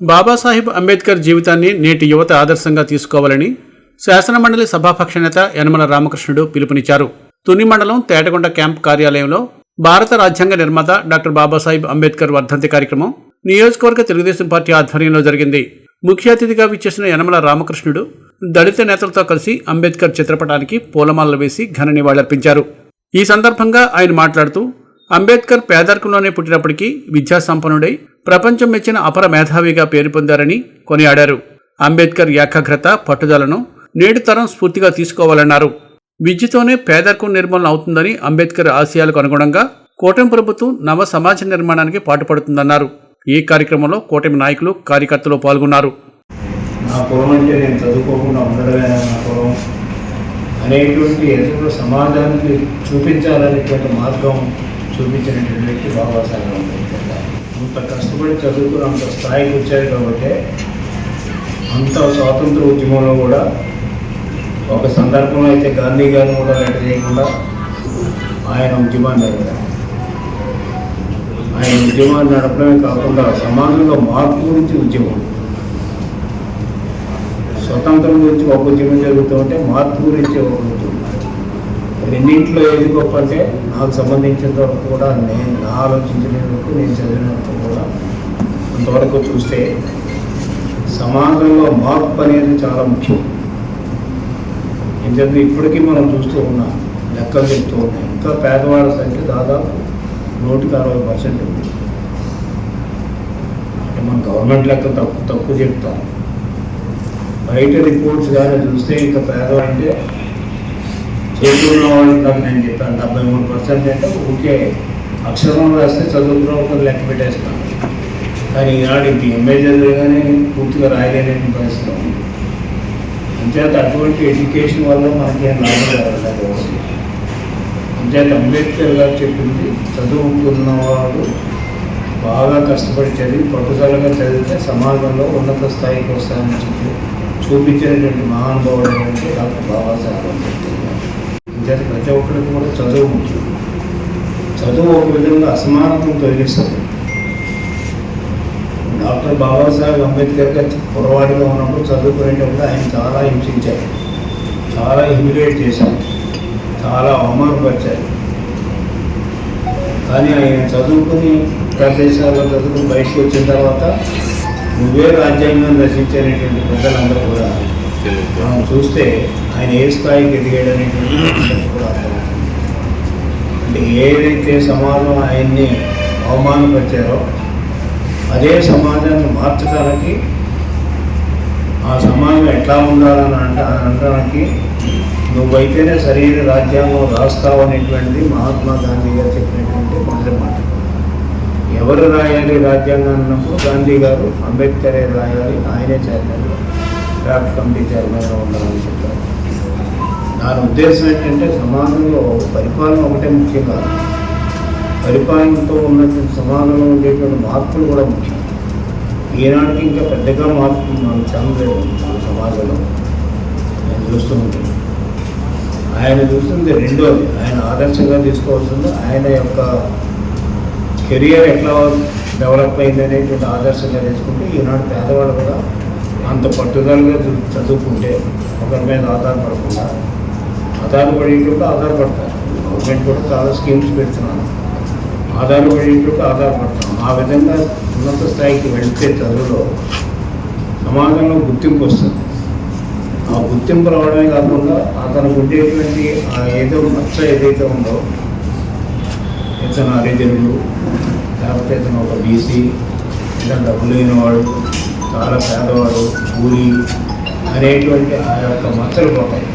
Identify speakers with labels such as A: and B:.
A: బాబాసాహెబ్ అంబేద్కర్ జీవితాన్ని నేటి యువత ఆదర్శంగా తీసుకోవాలని శాసనమండలి సభాపక్ష నేత యనమల రామకృష్ణుడు పిలుపునిచ్చారు. తుని మండలం తేటకొండ క్యాంప్ కార్యాలయంలో భారత రాజ్యాంగ నిర్మాత డాక్టర్ బాబాసాహెబ్ అంబేద్కర్ వర్ధంతి కార్యక్రమం నియోజకవర్గ తెలుగుదేశం పార్టీ ఆధ్వర్యంలో జరిగింది. ముఖ్య అతిథిగా విచ్చేసిన యనమల రామకృష్ణుడు దళిత నేతలతో కలిసి అంబేద్కర్ చిత్రపటానికి పూలమాలలు వేసి ఘన నివాళులర్పించారు. ఈ సందర్భంగా ఆయన మాట్లాడుతూ అంబేద్కర్ పేదరికంలోనే పుట్టినప్పటికీ విద్యాసంపన్నుడై ప్రపంచం మెచ్చిన అపర మేధావిగా పేరు పొందారని కొనియాడారు. అంబేద్కర్ ఏకాగ్రత పట్టుదలను నేటి తరం స్ఫూర్తిగా తీసుకోవాలన్నారు. విద్యతోనే పేదరికం నిర్మూలన అవుతుందని అంబేద్కర్ ఆశయాలకు అనుగుణంగా కూటమి ప్రభుత్వం నవ సమాజ నిర్మాణానికి పాటుపడుతుందన్నారు. ఈ కార్యక్రమంలో కూటమి నాయకులు కార్యకర్తలు పాల్గొన్నారు.
B: నా కులం అంటే నేను చదువుకోకుండా ఉండడమే నా కులం అనేటువంటి ఎదురు సమాజానికి చూపించాలనేటువంటి మార్గం చూపించినటువంటి వ్యక్తి బాబాసాహెబ్ అంబేద్కర్ గారు. అంత కష్టపడి చదువుకుని అంత స్థాయికి వచ్చారు కాబట్టి అంత స్వాతంత్ర ఉద్యమంలో కూడా ఒక సందర్భంలో అయితే గాంధీ గారిని కూడా లెటర్ చేయకుండా ఆయన ఉద్యమాన్ని నడిపారు. ఆయన ఉద్యమాన్ని నడపడమే కాకుండా సమాజంలో మార్పు గురించి ఉద్యమం. స్వతంత్రం గురించి ఒక ఉద్యమం జరుగుతుంటే మార్పు గురించి ఒక ఉద్యమం రెండింటిలో ఏది గొప్ప అంటే నాకు సంబంధించినంత వరకు కూడా నేను నా ఆలోచించిన వరకు నేను చదివినంత కూడా అంతవరకు చూస్తే సమాజంలో మార్పు అనేది చాలా ముఖ్యం. ఎందుకంటే ఇప్పటికీ మనం చూస్తూ ఉన్నాం లెక్కలు చెప్తూ ఉన్నాయి ఇంకా పేదవాళ్ళ సంఖ్య దాదాపు నూటికి అరవై పర్సెంట్ ఉంది. అంటే మన గవర్నమెంట్ లెక్క తక్కువ తక్కువ చెప్తాం. బయట రిపోర్ట్స్ కానీ చూస్తే ఇంకా పేదవాళ్ళంటే తెలుగులో వాళ్ళకి నాకు నేను చెప్పాను డెబ్బై మూడు పర్సెంట్ అంటే ఊరికే అక్షరం రాస్తే చదువుకున్న ఒకరు లెక్క పెట్టేస్తాను కానీ ఈనాడు ఇంటి ఎంఏ చదివేగానే పూర్తిగా రాయలేని పరిస్థితి ఉంది. అంచేత అటువంటి ఎడ్యుకేషన్ వల్ల మనకేం లాభం జరగలేదు. అంచేత అంబేద్కర్ గారు చెప్పింది చదువుకున్నవాడు బాగా కష్టపడి చదివి పట్టుదలగా చదివితే సమాజంలో ఉన్నత స్థాయికి వస్తాయని చెప్పి చూపించినటువంటి మహానుభావుడు అంటే డాక్టర్ బాబాసాహెబ్ అంబేద్కర్. అంచేత ప్రతి ఒక్కరికి కూడా చదువు ముఖ్యం. చదువు ఒక విధంగా అసమానతను తొలగిస్తుంది. డాక్టర్ బాబాసాహెబ్ అంబేద్కర్ గారు కురవాడిగా ఉన్నప్పుడు చదువుకునేటప్పుడు ఆయన చాలా హింసించారు. చాలా హ్యూమిలేట్ చేశారు. చాలా అవమానపరిచారు. కానీ ఆయన చదువుకుని ఇతర దేశాల్లో చదువుకుని బయటకు వచ్చిన తర్వాత నువ్వే రాజ్యాంగం రచించేటటువంటి పెద్దలందరూ కూడా మనం చూస్తే ఆయన ఏ స్థాయికి ఎదిగాడు అనేటువంటి కూడా అర్థమవుతుంది. అంటే ఏదైతే సమాజం ఆయన్ని అవమానపరిచారో అదే సమాజాన్ని మార్చడానికి ఆ సమాజం ఎట్లా ఉండాలని అంట అనడానికి నువ్వైతేనే సరైన రాజ్యాంగం రాస్తావు అనేటువంటిది మహాత్మా గాంధీ గారు చెప్పినటువంటి మొదటి మాట. ఎవరు రాయాలి రాజ్యాంగం అన్నప్పుడు గాంధీ గారు అంబేద్కరే రాయాలి ఆయనే చైర్మన్ డ్రాఫ్ట్ కమిటీ చైర్మన్గా ఉండాలని చెప్పారు. దాని ఉద్దేశం ఏంటంటే సమాజంలో పరిపాలన ఒకటే ముఖ్యం కాదు. పరిపాలనతో ఉన్నటువంటి సమాజంలో ఉండేటువంటి మార్పులు కూడా ముఖ్యం. ఈనాటికి ఇంకా పెద్దగా మార్పు మనం చెందలేదు మన సమాజంలో. నేను చూస్తూ ఉంటాను. ఆయన చూస్తుంది రెండోది. ఆయన ఆదర్శంగా తీసుకోవాల్సింది ఆయన యొక్క కెరియర్ ఎట్లా డెవలప్ అయింది అనేటువంటి ఆదర్శంగా తీసుకుంటే ఈనాడు పేదవాళ్ళు కూడా అంత పట్టుదలగా చదువుకుంటే ఒకరి మీద ఆధారపడకుండా ఆధారపడేటప్పుడు ఆధారపడతారు గవర్నమెంట్ కూడా చాలా స్కీమ్స్ పెడుతున్నాను ఆధారపడేటప్పుడు ఆధారపడతాం ఆ విధంగా ఉన్నత స్థాయికి వెళితే చదువులో సమాజంలో గుర్తింపు వస్తుంది. ఆ గుర్తింపు రావడమే కాకుండా అతనికి ఉండేటువంటి ఆ ఏదో మచ్చ ఏదైతే ఉందో ఇతను హరిజనుడు లేకపోతే ఇతను ఒక బీసీ ఇంకా డబ్బులు లేనివాడు చాలా పేదవాడు కూలి అనేటువంటి ఆ యొక్క మచ్చలు పోతాయి.